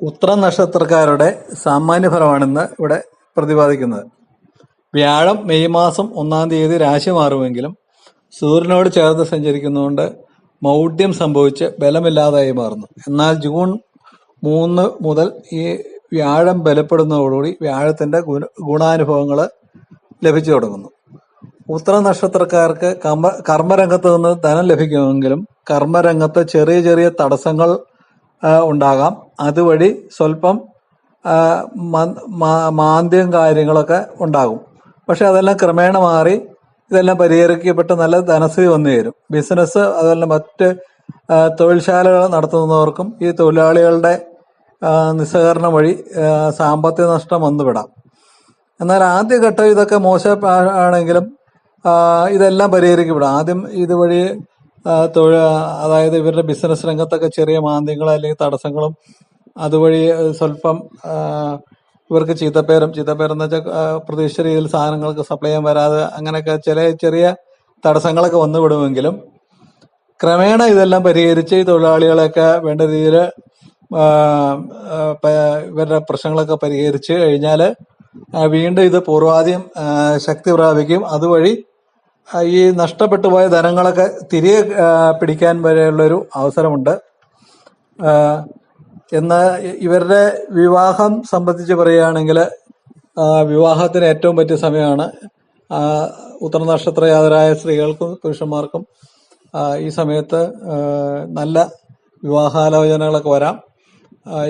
ഉത്രം നക്ഷത്രക്കാരുടെ സാമാന്യഫലമാണിന്ന് ഇവിടെ പ്രതിപാദിക്കുന്നത്. വ്യാഴം മെയ് മാസം ഒന്നാം തീയതി രാശി മാറുമെങ്കിലും സൂര്യനോട് ചേർന്ന് സഞ്ചരിക്കുന്നതുകൊണ്ട് മൗഢ്യം സംഭവിച്ച് ബലമില്ലാതായി മാറുന്നു. എന്നാൽ ജൂൺ മൂന്ന് മുതൽ ഈ വ്യാഴം ബലപ്പെടുന്നതോടുകൂടി വ്യാഴത്തിന്റെ ഗുണ ഗുണാനുഭവങ്ങൾ ലഭിച്ചു തുടങ്ങുന്നു. ഉത്തര നക്ഷത്രക്കാർക്ക് കർമ്മ കർമ്മരംഗത്ത് നിന്ന് ധനം ലഭിക്കുമെങ്കിലും കർമ്മരംഗത്ത് ചെറിയ ചെറിയ തടസ്സങ്ങൾ ഉണ്ടാകാം. അതുവഴി സ്വല്പം മാന്ദ്യം കാര്യങ്ങളൊക്കെ ഉണ്ടാകും. പക്ഷെ അതെല്ലാം ക്രമേണ മാറി ഇതെല്ലാം പരിഹരിക്കപ്പെട്ട് നല്ല ധനസ്ഥിതി വന്നു ചേരും. ബിസിനസ് അതുപോലെ മറ്റ് തൊഴിൽശാലകൾ നടത്തുന്നവർക്കും ഈ തൊഴിലാളികളുടെ നിസ്സഹകരണം വഴി സാമ്പത്തിക നഷ്ടം വന്നുവിടാം. എന്നാൽ ആദ്യഘട്ടം ഇതൊക്കെ മോശം ആണെങ്കിലും ഇതെല്ലാം പരിഹരിക്കപ്പെടും. ആദ്യം ഇതുവഴി തൊഴിൽ അതായത് ഇവരുടെ ബിസിനസ് രംഗത്തൊക്കെ ചെറിയ മാന്ദ്യങ്ങൾ അല്ലെങ്കിൽ തടസ്സങ്ങളും അതുവഴി സ്വല്പം ഇവർക്ക് ചീത്തപ്പേരും ചീത്തപ്പേരെന്ന് വെച്ചാൽ പ്രതീക്ഷിച്ച രീതിയിൽ സാധനങ്ങൾക്ക് സപ്ലൈ ചെയ്യാൻ വരാതെ അങ്ങനെയൊക്കെ ചില ചെറിയ തടസ്സങ്ങളൊക്കെ വന്നു വിടുമെങ്കിലും ക്രമേണ ഇതെല്ലാം പരിഹരിച്ച് തൊഴിലാളികളെയൊക്കെ വേണ്ട രീതിയിൽ ഇവരുടെ പ്രശ്നങ്ങളൊക്കെ പരിഹരിച്ച് കഴിഞ്ഞാൽ വീണ്ടും ഇത് പൂർവാധികം ശക്തി പ്രാപിക്കും. അതുവഴി ഈ നഷ്ടപ്പെട്ടു പോയ ധനങ്ങളൊക്കെ തിരികെ പിടിക്കാൻ വരെയുള്ളൊരു അവസരമുണ്ട്. എന്ന് ഇവരുടെ വിവാഹം സംബന്ധിച്ച് പറയുകയാണെങ്കിൽ വിവാഹത്തിന് ഏറ്റവും പറ്റിയ സമയമാണ് ഉത്തരനക്ഷത്രയാതരായ സ്ത്രീകൾക്കും പുരുഷന്മാർക്കും ഈ സമയത്ത് നല്ല വിവാഹാലോചനകളൊക്കെ വരാം.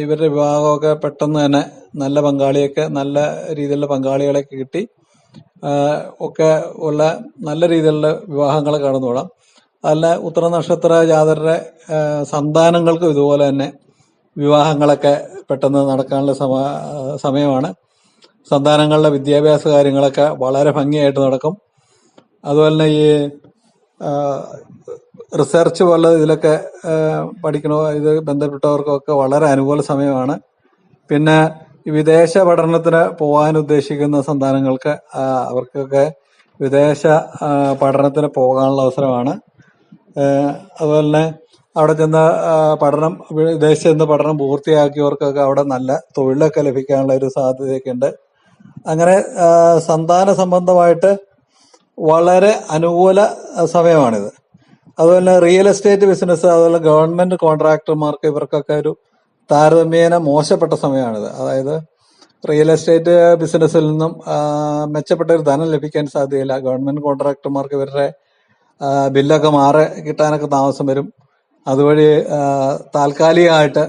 ഇവരുടെ വിവാഹമൊക്കെ പെട്ടെന്ന് തന്നെ നല്ല പങ്കാളിയൊക്കെ നല്ല രീതിയിലുള്ള പങ്കാളികളൊക്കെ കിട്ടി. ഒക്കെ ഉള്ള നല്ല രീതിയിലുള്ള വിവാഹങ്ങൾ കടന്നുവിടാം അല്ല ഉത്തര നക്ഷത്ര ജാതരുടെ സന്താനങ്ങൾക്കും ഇതുപോലെ തന്നെ വിവാഹങ്ങളൊക്കെ പെട്ടെന്ന് നടക്കാനുള്ള സമയമാണ്. സന്താനങ്ങളുടെ വിദ്യാഭ്യാസ കാര്യങ്ങളൊക്കെ വളരെ ഭംഗിയായിട്ട് നടക്കും. അതുപോലെ തന്നെ ഈ റിസർച്ച് പോലെ ഇതിലൊക്കെ പഠിക്കണോ ഇത് ബന്ധപ്പെട്ടവർക്കൊക്കെ വളരെ അനുകൂല സമയമാണ്. പിന്നെ വിദേശ പഠനത്തിന് പോകാൻ ഉദ്ദേശിക്കുന്ന സന്താനങ്ങൾക്ക് അവർക്കൊക്കെ വിദേശ പഠനത്തിന് പോകാനുള്ള അവസരമാണ്. അതുപോലെ തന്നെ അവിടെ ചെന്ന് പഠനം വിദേശത്ത് ചെന്ന് പഠനം പൂർത്തിയാക്കിയവർക്കൊക്കെ അവിടെ നല്ല തൊഴിലൊക്കെ ലഭിക്കാനുള്ള ഒരു സാധ്യതയൊക്കെ ഉണ്ട് അങ്ങനെ സന്താന സംബന്ധമായിട്ട് വളരെ അനുകൂല സമയമാണിത്. അതുപോലെ റിയൽ എസ്റ്റേറ്റ് ബിസിനസ് അതുപോലെ ഗവൺമെന്റ് കോൺട്രാക്ടർമാർക്ക് ഇവർക്കൊക്കെ ഒരു താരതമ്യേന മോശപ്പെട്ട സമയമാണിത്. അതായത് റിയൽ എസ്റ്റേറ്റ് ബിസിനസ്സിൽ നിന്നും മെച്ചപ്പെട്ട ഒരു ധനം ലഭിക്കാൻ സാധ്യതയില്ല. ഗവൺമെന്റ് കോൺട്രാക്ടർമാർക്ക് ഇവരുടെ ബില്ലൊക്കെ മാറി കിട്ടാനൊക്കെ താമസം വരും. അതുവഴി താൽക്കാലികമായിട്ട്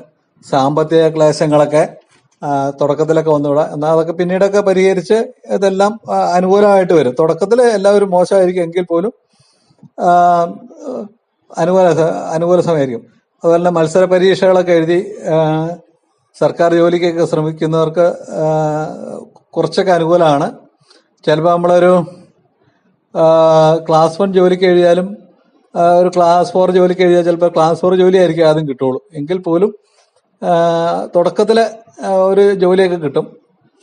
സാമ്പത്തിക ക്ലേശങ്ങളൊക്കെ തുടക്കത്തിലൊക്കെ വന്നുവിടാം എന്നാൽ അതൊക്കെ പിന്നീടൊക്കെ പരിഹരിച്ച് ഇതെല്ലാം അനുകൂലമായിട്ട് വരും. തുടക്കത്തിൽ എല്ലാവരും മോശമായിരിക്കും എങ്കിൽ പോലും അനുകൂല അനുകൂല സമയമായിരിക്കും. അതുപോലെ മത്സര പരീക്ഷകളൊക്കെ എഴുതി സർക്കാർ ജോലിക്കൊക്കെ ശ്രമിക്കുന്നവർക്ക് കുറച്ചൊക്കെ അനുകൂലമാണ്. ചിലപ്പോൾ നമ്മളൊരു ക്ലാസ് വൺ ജോലിക്ക് എഴുതിയാലും ഒരു ക്ലാസ് ഫോർ ജോലിക്ക് എഴുതിയാൽ ചിലപ്പോൾ ക്ലാസ് ഫോർ ജോലി ആയിരിക്കും ആദ്യം കിട്ടുള്ളൂ. എങ്കിൽ പോലും തുടക്കത്തിൽ ഒരു ജോലിയൊക്കെ കിട്ടും.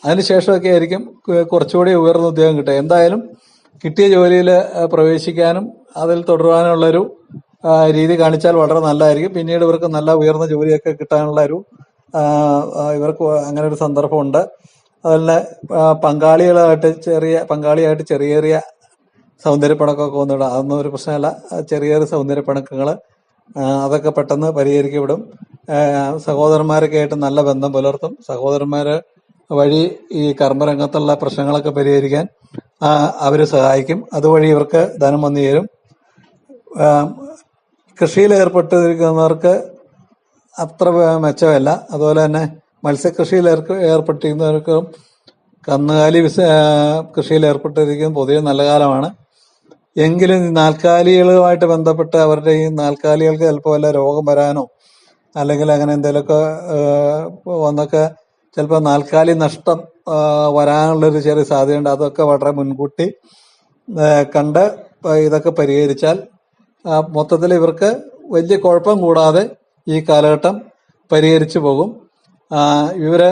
അതിനുശേഷമൊക്കെ ആയിരിക്കും കുറച്ചുകൂടി ഉയർന്ന ഉദ്യോഗം കിട്ടുക. എന്തായാലും കിട്ടിയ ജോലിയിൽ പ്രവേശിക്കാനും അതിൽ തുടരാനുള്ളൊരു രീതി കാണിച്ചാൽ വളരെ നല്ലതായിരിക്കും. പിന്നീട് ഇവർക്ക് നല്ല ഉയർന്ന ജോലിയൊക്കെ കിട്ടാനുള്ള ഒരു ഇവർക്ക് അങ്ങനെ ഒരു സന്ദർഭമുണ്ട്. അതുപോലെ പങ്കാളികളായിട്ട് ചെറിയ പങ്കാളിയായിട്ട് ചെറിയ ചെറിയ സൗന്ദര്യപ്പണക്കൊക്കെ വന്നിടും. അതൊന്നും ഒരു പ്രശ്നമല്ല. ചെറിയ ചെറിയ സൗന്ദര്യപ്പണക്കങ്ങൾ അതൊക്കെ പെട്ടെന്ന് പരിഹരിക്കപ്പെടും. സഹോദരന്മാരൊക്കെ ആയിട്ട് നല്ല ബന്ധം പുലർത്തും. സഹോദരന്മാര് വഴി ഈ കർമ്മരംഗത്തുള്ള പ്രശ്നങ്ങളൊക്കെ പരിഹരിക്കാൻ അവർ സഹായിക്കും. അതുവഴി ഇവർക്ക് ധനം വന്നു ആ, കൃഷിയിൽ ഏർപ്പെട്ടിരിക്കുന്നവർക്ക് അത്ര മെച്ചമല്ല. അതുപോലെ തന്നെ മത്സ്യകൃഷിയിൽ ഏർപ്പെട്ടിരിക്കുന്നവർക്കും കന്നുകാലി വിസ കൃഷിയിൽ ഏർപ്പെട്ടിരിക്കുന്നത് പൊതുവെ നല്ല കാലമാണ്. എങ്കിലും നാൽക്കാലികളുമായിട്ട് ബന്ധപ്പെട്ട് അവരുടെ ഈ നാൽക്കാലികൾക്ക് ചിലപ്പോൾ വല്ല രോഗം വരാനോ അല്ലെങ്കിൽ അങ്ങനെ എന്തെങ്കിലുമൊക്കെ വന്നൊക്കെ ചിലപ്പോൾ നാൽക്കാലി നഷ്ടം വരാനുള്ളൊരു ചെറിയ സാധ്യതയുണ്ട്. അതൊക്കെ വളരെ മുൻകൂട്ടി കണ്ട് ഇതൊക്കെ പരിഹരിച്ചാൽ മൊത്തത്തിൽ ഇവർക്ക് വലിയ കുഴപ്പം കൂടാതെ ഈ കാലഘട്ടം പരിഹരിച്ചു പോകും. ഇവർ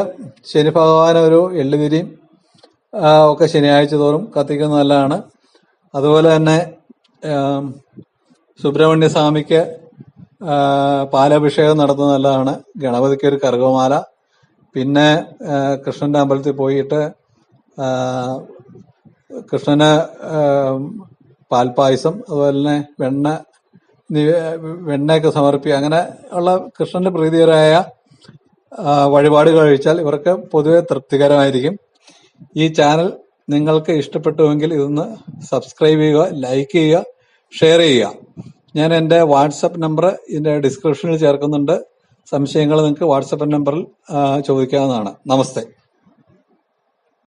ശനി ഭഗവാൻ ഒരു എള്ളുതിരിയും ഒക്കെ ശനിയാഴ്ച തോറും കത്തിക്കുന്നത് നല്ലതാണ്. അതുപോലെ തന്നെ സുബ്രഹ്മണ്യ സ്വാമിക്ക് പാലഭിഷേകം നടത്തുന്നത് നല്ലതാണ്. ഗണപതിക്ക് ഒരു കറുകമാല പിന്നെ കൃഷ്ണന്റെ അമ്പലത്തിൽ പോയിട്ട് കൃഷ്ണന് പാൽപ്പായസം അതുപോലെ തന്നെ വെണ്ണ വെണ്ണയൊക്കെ സമർപ്പിക്കുക. അങ്ങനെ ഉള്ള കൃഷ്ണന്റെ പ്രീതികരായ വഴിപാട് കഴിച്ചാൽ ഇവർക്ക് പൊതുവെ തൃപ്തികരമായിരിക്കും. ഈ ചാനൽ നിങ്ങൾക്ക് ഇഷ്ടപ്പെട്ടുവെങ്കിൽ ഇതൊന്ന് സബ്സ്ക്രൈബ് ചെയ്യുക ലൈക്ക് ചെയ്യുക ഷെയർ ചെയ്യുക. ഞാൻ എന്റെ വാട്സപ്പ് നമ്പർ ഇതിന്റെ ഡിസ്ക്രിപ്ഷനിൽ ചേർക്കുന്നുണ്ട്. സംശയങ്ങൾ നിങ്ങൾക്ക് വാട്സപ്പ് നമ്പറിൽ ചോദിക്കാവുന്നതാണ്. നമസ്തേ.